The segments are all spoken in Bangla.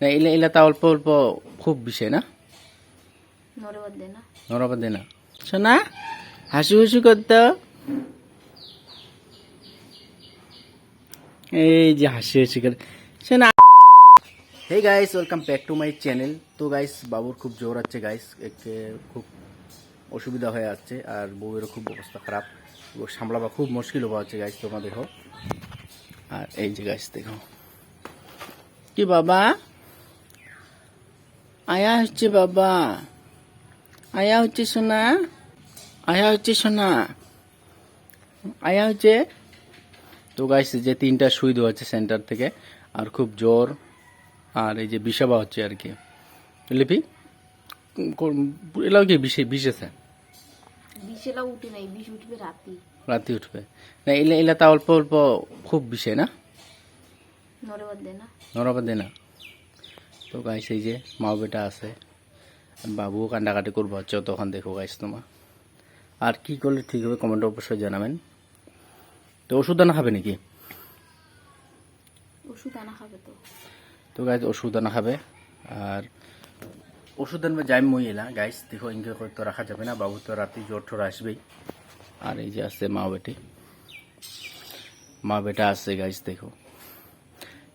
না এলা এলা তা অল্প অল্প খুব বিষয় না? নরবাদ দে না। শোনা হাসি হুসি করতো? এই যে হাসি হাসি করে। শোনা। Hey guys welcome back to my channel তো গাইস বাবুর খুব জোর আছে গাইস একে খুব অসুবিধা হয়ে যাচ্ছে আর বউয়েরও খুব অবস্থা খারাপ। সামলাবা খুব মুশকিল হওয়া হচ্ছে গাইস তোমরা দেখো আর এই যে গাইস দেখো। কি বাবা? আয়া হচ্ছে বাবা। আয়া হচ্ছে সোনা। আয়া হচ্ছে সোনা। আয়া হচ্ছে তো গাইস যে তিনটা সুই দেওয়া হচ্ছে সেন্টার থেকে আর খুব জোর। আর এই যে বিষাবা হচ্ছে আর কি। লিপি এলাও কি বিষে বিষেছে রাতি। উঠবে। না এলা এলা তা অল্প অল্প খুব বিষে না? নরবাদ দে না। নরবা দে না। তো গাইস এই যে মা বেটা আছে। বাবুও কান্ডাকাটি করব হচ্ছে তখন দেখো গাইস তোমার। আর কি করলে ঠিক হবে কমেন্টে অবশ্যই জানাবেন। তো ওষুধ আনা খাবে নাকি? ওষুধ আনা খাবে তো। তো গাইজ ওষুধ আনা খাবে। আর ওষুধ আনবে যাই মই এলা। গাইস দেখো ইনকে তো রাখা যাবে না। বাবু তো রাতে জ্বর ঠোর আসবেই। আর এই যে আছে মা বেটি। মা বেটা আছে গাইস দেখো।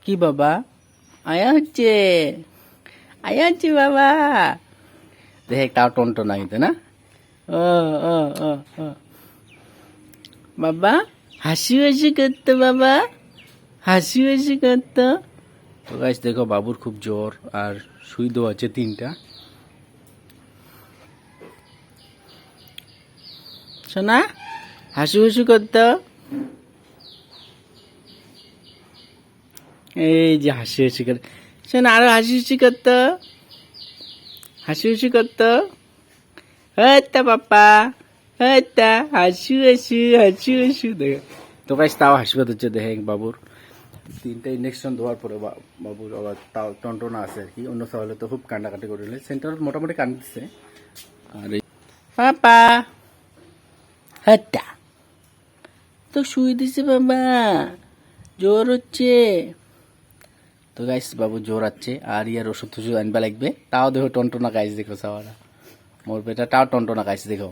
কি বাবা? আয়া হচ্ছে আয়া হচ্ছে বাবা। দেখে, তাও টনটো নাই তো না? ও ও ও ও। বাবা, হাসি হাসি করতো বাবা। হাসি হাসি করতো। তো গাইস দেখো, বাবুর খুব জ্বর আর সুই দেওয়া আছে তিনটা। শোনা হাসি হুসি করতো। এই যে হাসি হুসি করে। শোনা আরও হাসি হুসি করতো। হাসি হুসি করতো। হ্যাঁ পাপা হ্যাঁ হাসি হাসি হাসি হাসি দেখে। তো গাইস তাও হাসিবাদ হচ্ছে দেখে বাবুর। তিনটা ইঞ্জেকশন দেওয়ার পরে বাবুর আবার তাও টনটনা আছে আর কি। অন্য সহলে তো খুব কান্ডাকাটি করে সেন্টার মোটামুটি কান্দিচ্ছে আর এই পাপা হাট্টা তো শুই দিছে বাবা জোর হচ্ছে। তো গাইস বাবু জোর আছে, আর ইয়ার ওষুধ টষুধ আনবা লাগবে। তাও দেখো টনটনা গাইস দেখো সবারা মোর বেটা, তাও টনটনা গাইস দেখো।